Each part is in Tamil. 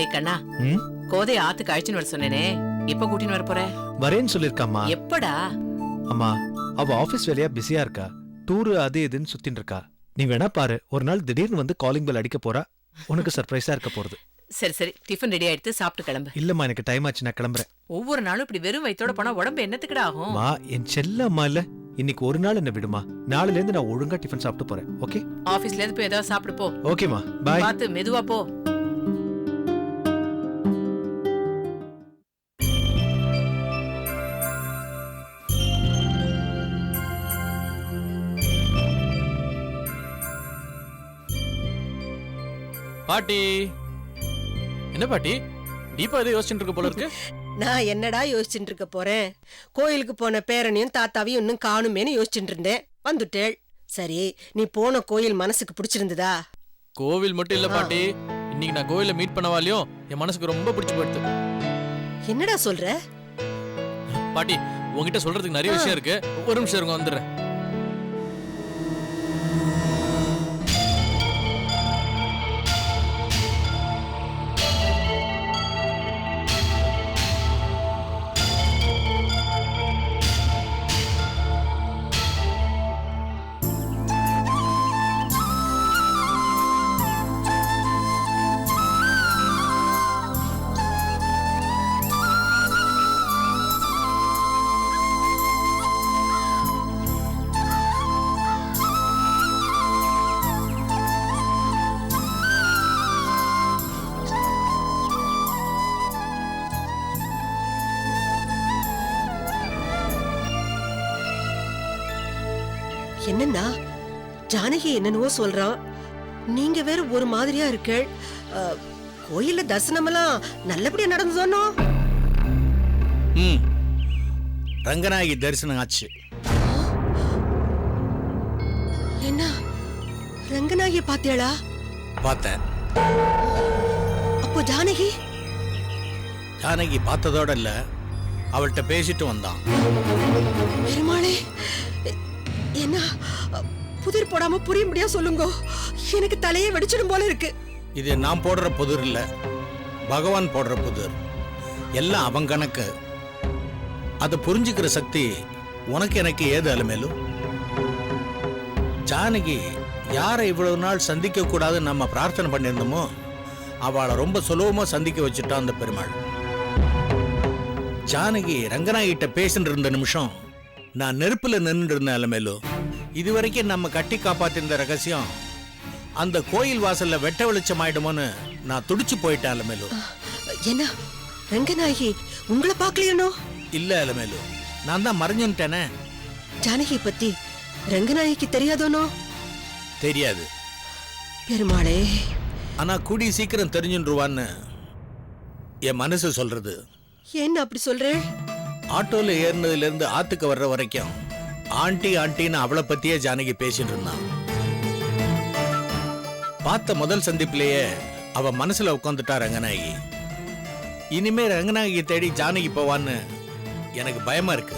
டேய் கண்ணா. கோதை ஆத்துக்கு அழைச்சின்னு வர சொன்னேனே. எப்ப கூட்டின்னு வர போற? வரேன்னு சொல்லிருக்காம்மா. எப்படா? அம்மா அவ ஆபீஸ் வேலையா பிஸியா இருக்கா? டூரு அது இதுன்னு சுத்தின்னு இருக்கா? நீ வேணா பாரு ஒரு நாள் திடீர்னு வந்து காலிங் பெல் அடிக்க போறா? உனக்கு சர்ப்ரைஸா இருக்க போறது. சரி சரி டிஃபன் ரெடி ஆயிடுத்து சாப்பிட்டு கிளம்பு. இல்லம்மா எனக்கு டைம் ஆச்சு நான் கிளம்புறேன். ஒவ்வொரு நாளும் இப்படி வெறும் வயித்தோட போனா உடம்பு என்னத்துக்குடா ஆகும்? மா என் செல்ல அம்மா இல்ல. இன்னைக்கு ஒரு நாள் என்ன விடுமா? நாளைல இருந்து நான் ஒழுங்கா டிஃபன் சாப்பிட்டு போறேன் ஓகே ஆபீஸ்ல இருந்து போய் ஏதாவது சாப்பிடு போ. ஓகேமா பாய் பார்த்து மெதுவா போ. பாட்டி. என்ன பாட்டி? தீபா எதோ யோசிச்சுட்டு இருக்க போல இருக்கு. நான் என்னடா யோசிச்சுட்டு இருக்க போறேன்? கோயிலுக்கு போன பேரனையும் தாத்தாவையும் இன்னும் காணுமேன்னு யோசிச்சுட்டு இருந்தேன். வந்துட்டேள். சரி நீ போன கோயில் மனசுக்கு பிடிச்சிருந்ததா? கோவில் மட்டும் இல்ல பாட்டி. இன்னைக்கு நான் கோவில்ல மீட் பண்ணவாலையும் என் மனசுக்கு ரொம்ப பிடிச்சு போயிடுது. என்னடா சொல்ற? பாட்டி உங்ககிட்ட சொல்றதுக்கு நிறைய விஷயம் இருக்கு. ஒரு நிமிஷம் இருங்க வந்துடுறேன். என்னன்னா ஜானகி என்னென்னவோ சொல்றான் நீங்க வேற ஒரு மாதிரியா இருக்கள். அஹ், கோயில்ல தரிசனமெல்லாம் நல்லபடியா நடந்ததோனோ? ம். ரங்கநாயகி தரிசனம் ஆச்சு. என்ன? ரங்கநாயகி பாத்தியாளா பார்த்தேன். அப்போ ஜானகி? ஜானகி பார்த்ததோட இல்ல. அவள்கிட்ட பேசிட்டு வந்தான். பெருமாளே என்ன புதிர் போடாம புரியும்படியா சொல்லுங்க. எனக்கு தலையே வெடிச்சிடும் போல இருக்கு. இது நான் போடுற புதிர் இல்ல. பகவான் போடுற புதிர். எல்லாம் அவன் கணக்கு. அதை புரிஞ்சுக்கிற சக்தி உனக்கு எனக்கு ஏது அலமேலும் ஜானகி யாரை இவ்வளவு நாள் சந்திக்க கூடாதுன்னு நம்ம பிரார்த்தனை பண்ணியிருந்தோமோ அவளை ரொம்ப சுலபமா சந்திக்க வச்சுட்டான் அந்த பெருமாள். ஜானகி ரங்கநாயகிட்ட பேசிட்டு இருந்த நிமிஷம் நான் நெருப்புல நின்று இருந்தேன் அலமேலு. இதுவரைக்கும் நம்ம கட்டி காப்பாத்திருந்த ரகசியம் அந்த கோயில் வாசல்ல வெட்ட வெளிச்சம் ஆயிடுமோன்னு நான் துடிச்சு போயிட்டேன் அலமேலு. என்ன? ரங்கநாயகி உங்களை பார்க்கலையனோ? இல்ல அலமேலு நான் தான் மறைஞ்சுட்டேனே ஜானகி பத்தி ரங்கநாயகிக்கு தெரியாதோனோ? தெரியாது. பெருமாளே. ஆனா கூடி சீக்கிரம் தெரிஞ்சுருவான்னு என் மனசு சொல்றது. என்ன அப்படி சொல்றேன் ஆட்டோல ஏறினதுல இருந்து ஆத்துக்கு வர்ற வரைக்கும் ஆண்டி ஆண்டின்னு அவளை பத்தியே ஜானகி பேசிட்டு இருந்தான் பார்த்த முதல் சந்திப்பிலேயே அவ மனசுல உட்காந்துட்டா ரங்கநாயகி. இனிமே ரங்கநாயகி தேடி ஜானகி போவான்னு எனக்கு பயமா இருக்கு.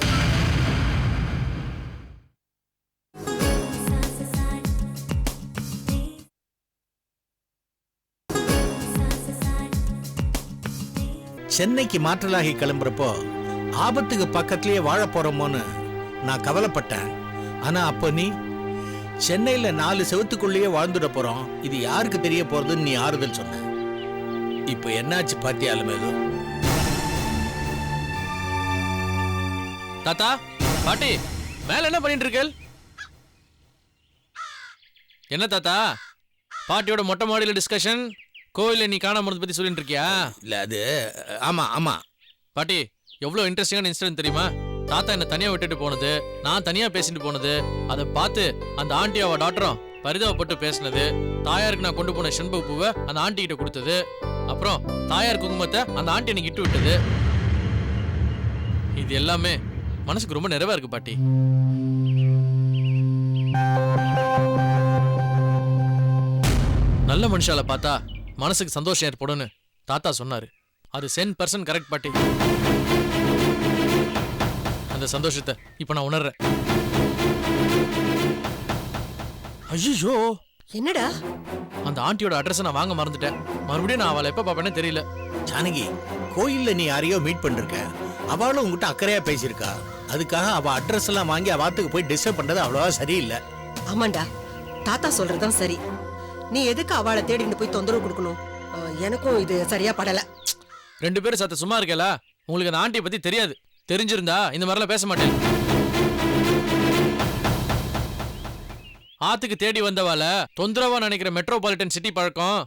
சென்னைக்கு மாற்றலாகி கிளம்புறப்போ ஆபத்துக்கு பக்கத்திலேயே வாழ போறோமோன்னு நான் கவலைப்பட்டேன். ஆனா அப்ப நீ சென்னையில நாலு செவத்துக்குள்ளேயே வாழ்ந்துட போறோம். இது யாருக்கு தெரிய போறதுன்னு நீ ஆறுதல் சொன்ன. இப்போ என்னாச்சு பாத்தியா அலமேலு? தாத்தா பாட்டி மேல என்ன பண்ணிட்டு இருக்கேள் என்ன தாத்தா? பாட்டியோட மொட்டை மாடியில டிஸ்கஷன் கோயில்ல நீ காணாம போனதை பத்தி சொல்லிட்டு இருக்கியா இல்ல அது ஆமா ஆமா. பாட்டி எவ்வளவு இன்ட்ரெஸ்டிங்கான இன்சிடென்ட் தெரியுமா? தாத்தா என்ன தனியா விட்டுட்டு போனது நான் தனியா பேசிட்டு போனது அதை பார்த்து அந்த ஆண்டி டாக்டரும் பரிதாபப்பட்டு பேசினது தாயாருக்கு நான் கொண்டு போன செண்பக பூவை அந்த ஆண்டி கிட்ட கொடுத்தது அப்புறம் தாயார் குங்குமத்தை அந்த ஆண்டி எனக்கு இட்டு விட்டது. இது எல்லாமே மனசுக்கு ரொம்ப நிறைவா இருக்கு பாட்டி. நல்ல மனுஷால பார்த்தா மனசுக்கு சந்தோஷம் ஏற்படும்னு தாத்தா சொன்னாரு. அது சென் பர்சன்ட் கரெக்ட் பாட்டி. அந்த சந்தோஷத்தை இப்ப நான் உணர்றேன். ஐயோ என்னடா? அந்த ஆண்டியோட அட்ரஸ் நான் வாங்க மறந்துட்டேன். மறுபடியும் நான் அவளை எப்ப பாப்பேன்னு தெரியல. ஜானகி கோயில்ல நீ யாரையோ மீட் பண்ணிருக்க. அவளும் உங்ககிட்ட அக்கறையா பேசியிருக்கா. அதுக்காக அவ அட்ரஸ் எல்லாம் வாங்கி அவாத்துக்கு போய் டிஸ்டர்ப் பண்றது அவ்வளவா சரியில்லை. ஆமாண்டா. தாத்தா சொல்றதுதான் சரி. நீ எதுக்கு அவளை தேடிட்டு போய் தொந்தரவு கொடுக்கணும்? எனக்கும் இது சரியா படல. ரெண்டு பேரும் சத்த சும்மா இருக்கல. உங்களுக்கு அந்த ஆண்டியை பத்தி தெரியாது. தெரிஞ்சிருந்தா இந்த மாதிரிலாம் பேச மாட்டேன். ஆத்துக்கு தேடி வந்தவால தொந்தரவா நினைக்கிற மெட்ரோபாலிட்டன் சிட்டி பழக்கம்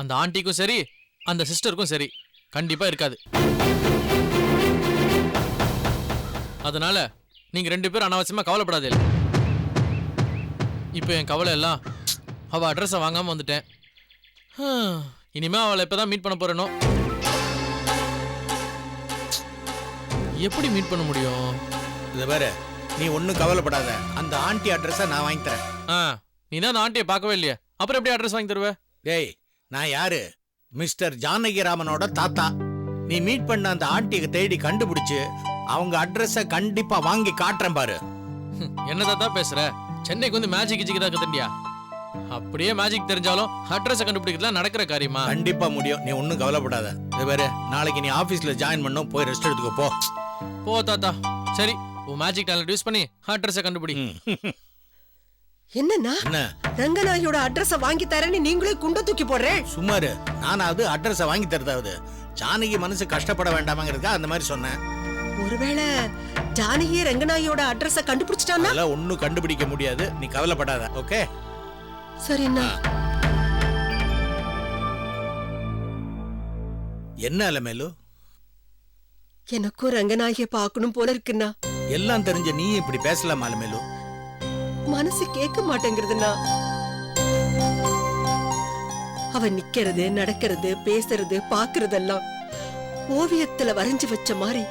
அந்த ஆண்டிக்கும் சரி அந்த சிஸ்டருக்கும் சரி கண்டிப்பா இருக்காது. அதனால நீங்க ரெண்டு பேரும் அனாவசியமா கவலைப்படாதே. இப்போ என் கவலை எல்லாம் அவள் அட்ரஸை வாங்காமல் வந்துட்டேன். இனிமேல் அவளை இப்போ தான் மீட் பண்ண போகிறேனோ எப்படி மீட் பண்ண முடியும்? இது பாரு நீ ஒன்றும் கவலைப்படாத. அந்த ஆண்டி அட்ரஸை நான் வாங்கி தரேன். ஆ நீ தான் அந்த ஆண்டியை பார்க்கவே இல்லையே. அப்புறம் எப்படி அட்ரஸ் வாங்கி தருவ? டேய் நான் யாரு? மிஸ்டர் ஜானகிராமனோட தாத்தா. நீ மீட் பண்ண அந்த ஆண்டியை தேடி கண்டுபிடிச்சு அவங்க அட்ரஸை கண்டிப்பா வாங்கி காட்டுறேன் பாரு. என்ன தாத்தா பேசுற? சென்னைக்கு வந்து மேஜிக் கிச்சிக்கு தான் கத்துண்டியா அப்படியே மேஜிக் தெரிஞ்சாலும் அட்ரஸை கண்டுபிடிக்கிறதுலாம் நடக்கிற காரியமா? கண்டிப்பா முடியும். நீ ஒன்றும் கவலைப்படாத. இது பாரு நாளைக்கு நீ ஆபீஸ்ல ஜாயின் பண்ணும் போய் ரெஸ்ட் எடுத்துக்கோ போ. போ தாத்தா. சரி உன் மேஜிக் டேலண்ட் யூஸ் பண்ணி அட்ரஸை கண்டுபிடி. என்னன்னா என்ன? ரங்கநாயோட அட்ரஸ வாங்கி தரேன்னு நீங்களே குண்ட தூக்கி போடுறேன் சுமாரு நானாவது அட்ரஸை வாங்கி தரதாவது. ஜானகி மனசு கஷ்டப்பட வேண்டாமாங்கிறதுக்கா அந்த மாதிரி சொன்னேன். ஒருவேளை ஜானகி ரங்கநாயோட அட்ரஸ கண்டுபிடிச்சிட்டானா அதெல்லாம் ஒன்றும் கண்டுபிடிக்க முடியாது. நீ கவலைப்படாத ஓகே சரிண்ணா. என்ன அலமேலு எனக்கும் ரங்கநாயகிய பார்க்கணும் போல இருக்குண்ணா. எல்லாம் தெரிஞ்ச நீ இப்படி பேசலாம் அலமேலு மனசு கேட்க மாட்டேங்கிறதுண்ணா. அவ நிக்கிறது நடக்கிறது பேசுறது பாக்குறதெல்லாம் ஓவியத்துல வரைஞ்சு வச்ச மாதிரி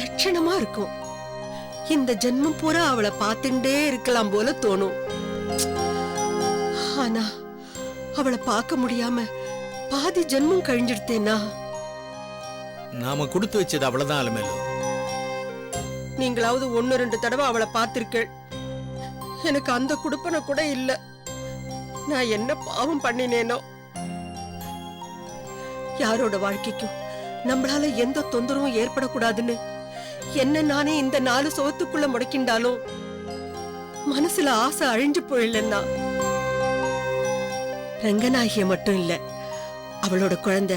லட்சணமா இருக்கும். இந்த ஜென்மம் பூரா அவளை பார்த்துட்டே இருக்கலாம் போல தோணும். ஆனா அவளை பார்க்க முடியாம பாதி ஜென்மம் கழிஞ்சிடுத்தேனா நாம கொடுத்து வச்சது அவ்வளவுதான் அலமேலு. நீங்களாவது ஒன்னு ரெண்டு தடவை அவளை பார்த்திருக்க எனக்கு அந்த குடுப்பனை கூட இல்ல. நான் என்ன பாவம் பண்ணினேனோ. யாரோட வாழ்க்கைக்கும் நம்மளால எந்த தொந்தரவும் ஏற்படக்கூடாதுன்னு என்ன நானே இந்த நாலு சோத்துக்குள்ள முடக்கிண்டாலும் மனசுல ஆசை அழிஞ்சு போயிடலன்னா ரங்கநாயகிய மட்டும் இல்ல அவளோட குழந்தை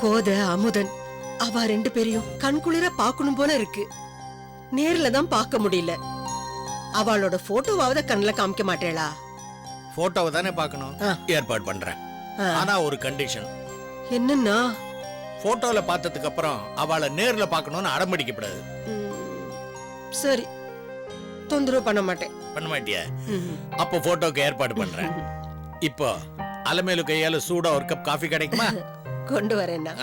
கோத அமுதன் அவ ரெண்டு பேரையும் கண்குளிர பார்க்கணும் போல இருக்கு. நேர்ல தான் பார்க்க முடியல. அவளோட போட்டோவாவது கண்ணுல காமிக்க மாட்டேளா? போட்டோவை தானே பார்க்கணும். ஏற்பாடு பண்றேன். ஆனா ஒரு கண்டிஷன் என்னன்னா? போட்டோல பார்த்ததுக்கு அப்புறம் அவளை நேர்ல பார்க்கணும்னு அடம்பிடிக்கப்படாது. ம், சரி. தொந்தரவு பண்ண மாட்டேன். பண்ண மாட்டியா. அப்போ போட்டோக்கு ஏற்பாடு பண்றேன். இப்போ அலமேலு கையால சூடா ஒரு கப் காஃபி கிடைக்குமா? கொண்டு வரேன்னா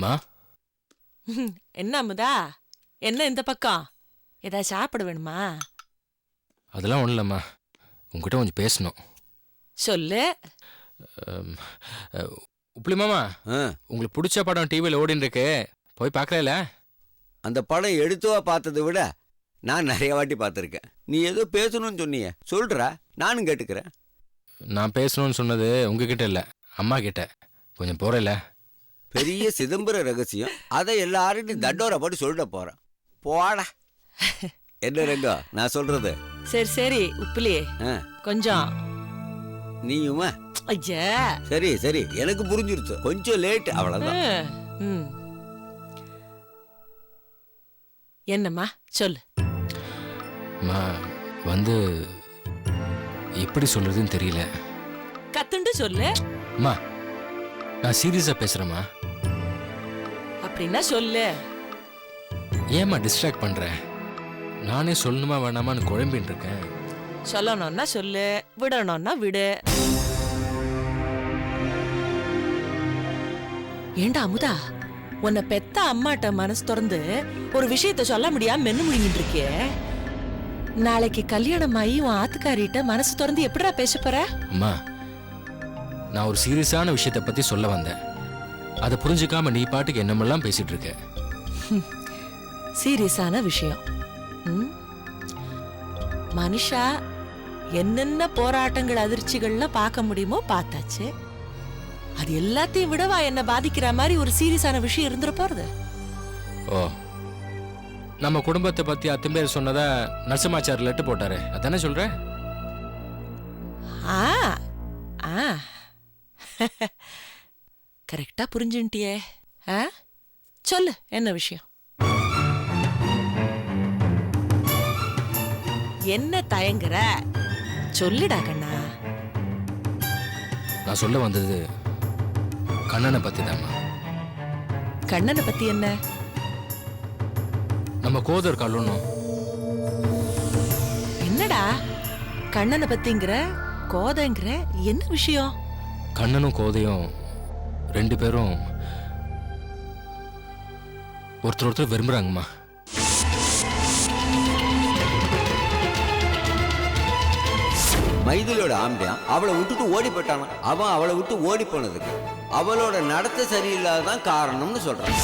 அம்மா என்ன அமுதா? என்ன இந்த பக்கம்? ஏதாவது சாப்பிட வேணுமா? அதெல்லாம் ஒன்றும் இல்லைம்மா. உங்ககிட்ட கொஞ்சம் பேசணும். சொல்லு. உப்புளி மாமா ஆ, உங்களுக்கு பிடிச்ச படம் டிவியில் ஓடின்னு இருக்கு. போய் பார்க்கல அந்த படம் எடுத்துவா பார்த்ததை விட நான் நிறைய வாட்டி பார்த்துருக்கேன். நீ ஏதோ பேசணும்னு சொன்னியே. சொல்றா. நானும் கேட்டுக்கிறேன். நான் பேசணும்னு சொன்னது உங்ககிட்ட இல்லை. அம்மா கிட்ட. கொஞ்சம் போகிறல பெரிய சிதம்பர ரகசியம். அதை எல்லாரும் தண்டோரை போட்டு சொல்லிட போறேன். போடா. என்ன ரங்கம் நான் சொல்றது? சரி சரி உப்புலி. ஆ, கொஞ்சம். நீயுமா? ஐயா. சரி சரி எனக்கு புரிஞ்சிருச்சு. கொஞ்சம் லேட் அவ்வளவுதான். ம். என்னம்மா சொல்லு. வந்து எப்படி சொல்கிறதுன்னு தெரியல. கத்துண்டு சொல்லு. அம்மா நான் சீரியஸாக பேசுகிறேம்மா அப்படின்னா சொல்லு. ஏம்மா டிஸ்ட்ராக்ட் பண்ணுறேன் நானே சொல்லணுமா வேணாமான்னு குழம்பின்னு இருக்கேன். சொல்லணும்னா சொல்லு விடணும்னா விடு. ஏண்டா அமுதா உன்னை பெத்த அம்மாட்ட மனசு திறந்து ஒரு விஷயத்த சொல்ல முடியாம மென்னு முழுங்கிட்டு இருக்கியே நாளைக்கு கல்யாணம் ஆகி உன் ஆத்துக்காரிட்ட மனசு திறந்து எப்படிடா பேச போற? அம்மா நான் ஒரு சீரியஸான விஷயத்தை பத்தி சொல்ல வந்தேன். அதை புரிஞ்சுக்காம நீ பாட்டுக்கு என்னமெல்லாம் பேசிட்டு இருக்க? சீரியஸான விஷயம்? மனுஷா என்னென்ன போராட்டங்கள் அதிர்ச்சிகள்லாம் பார்க்க முடியுமோ பார்த்தாச்சு. அது எல்லாத்தையும் விடவா என்ன பாதிக்கிற மாதிரி ஒரு சீரியஸான விஷயம் இருந்துட போறது? ஓ. நம்ம குடும்பத்தை பத்தி அத்தும்பேர் சொன்னதா நரசிம்மாச்சார் லெட்டு போட்டாரு. அதானே சொல்ற? ஆ ஆ. கரெக்டா புரிஞ்சுட்டியே ஆ? சொல்லு என்ன விஷயம்? என்ன தயங்குற? சொல்லுடா கண்ணா. நான் சொல்ல வந்தது கண்ணனை பத்தி தாம்மா கண்ணனை பத்தி என்ன? நம்ம கோதர் கல்லணும் என்னடா? கண்ணனை பத்திங்கிற கோதைங்கிற என்ன விஷயம்? கண்ணனும் கோதையும் ரெண்டு பேரும் ஒருத்தர் ஒருத்தர் விரும்புகிறாங்கம்மா மைதிலோட ஆம்பியான் அவளை விட்டுட்டு ஓடி போயிட்டானா? அவன் அவளை விட்டு ஓடி போனதுக்கு அவளோட நடத்தை சரியில்லாததான் காரணம்னு சொல்றான்.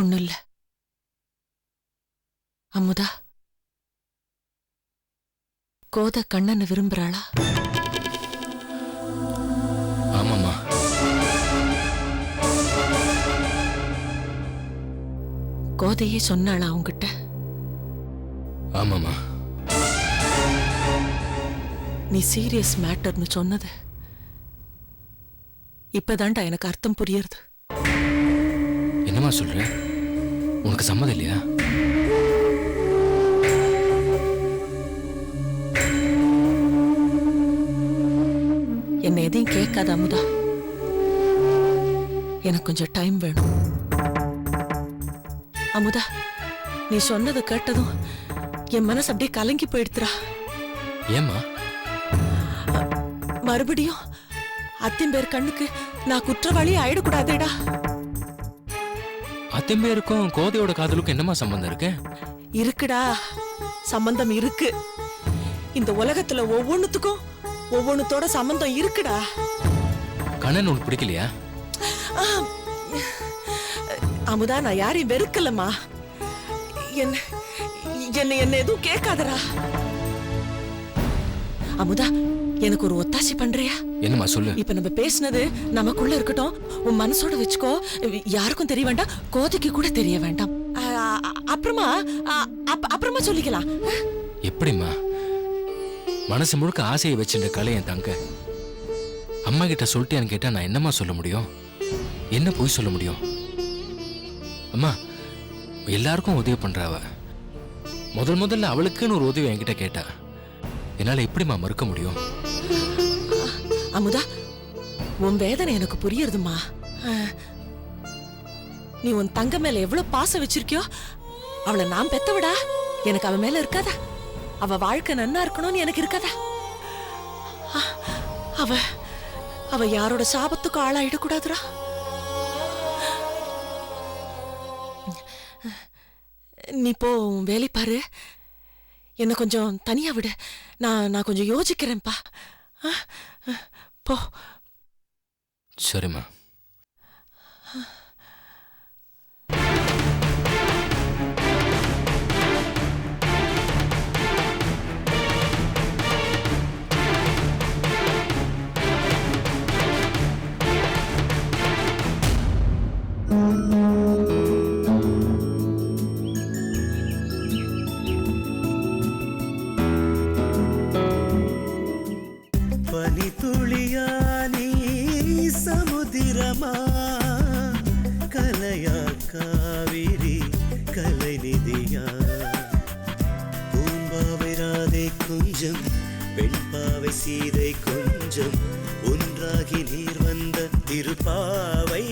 ஒண்ணு இல்ல அமுதா. கோத கண்ணனை விரும்புறாளா? ஆமாம்மா. கோதையே சொன்னாளா அவங்கிட்ட ஆமாம்மா. நீ சீரியஸ் மேட்டர்னு சொன்னது. இப்பதான்டா எனக்கு அர்த்தம் புரியுறது. என்னம்மா சொல்ற? உனக்கு சம்மதம் இல்லையா? என்ன எதையும் கேட்காத அமுதா. எனக்கு கொஞ்சம் டைம் வேணும். அமுதா நீ சொன்னதை கேட்டதும் என் மனசு அப்படியே கலங்கி போயிடுத்துறா ஏம்மா? மறுபடியும் அத்திம்பேர் கண்ணுக்கு நான் குற்றவாளி ஆயிடக்கூடாதேடா. அத்தம்பேருக்கும் கோதையோட காதலுக்கும் என்னம்மா சம்பந்தம் இருக்கு? இருக்குடா. சம்பந்தம் இருக்கு. இந்த உலகத்துல ஒவ்வொன்னுத்துக்கும் ஒவ்வொன்னுத்தோட சம்பந்தம் இருக்குடா. கண்ணன் உனக்கு பிடிக்கலையா? அமுதா நான் யாரையும் வெறுக்கலம்மா. என்ன என்ன என்ன எதுவும் கேட்காதடா. அமுதா எனக்கு ஒரு ஒத்தாசி பண்றியா? என்னம்மா சொல்லு. இப்ப நம்ம பேசுனது நமக்குள்ள இருக்கட்டும். உன் மனசோட வச்சுக்கோ. யாருக்கும் தெரிய வேண்டாம். கோதைக்கு கூட தெரிய வேண்டாம். அப்புறமா அப்புறமா சொல்லிக்கலாம். எப்படிம்மா? மனசு முழுக்க ஆசையை வச்சிருந்த கலை என் தங்க. அம்மா கிட்ட சொல்லிட்டேன்னு கேட்டா நான் என்னம்மா சொல்ல முடியும்? என்ன போய் சொல்ல முடியும்? அம்மா எல்லாருக்கும் உதவி பண்றா அவ. முதல் முதல்ல அவளுக்குன்னு ஒரு உதவி என்கிட்ட கேட்டா. என்னால எப்படிம்மா மறுக்க முடியும்? அமுதா உன் வேதனை எனக்கு புரியுறதுமா நீ உன் தங்க மேல எவ்வளவு பாசம் வச்சிருக்கியோ அவளை நான் பெத்தவிடா? எனக்கு அவ மேல இருக்காதா? அவ வாழ்க்கை நன்னா இருக்கணும்னு எனக்கு இருக்காதா? அவ அவ யாரோட சாபத்துக்கும் ஆளாயிடக்கூடாதுடா? நீ போ உன் வேலை பாரு. என்ன கொஞ்சம் தனியா விடு. நான் நான் கொஞ்சம் யோசிக்கிறேன்ப்பா. 뭐? 버, 저렴아. திருப்பாவை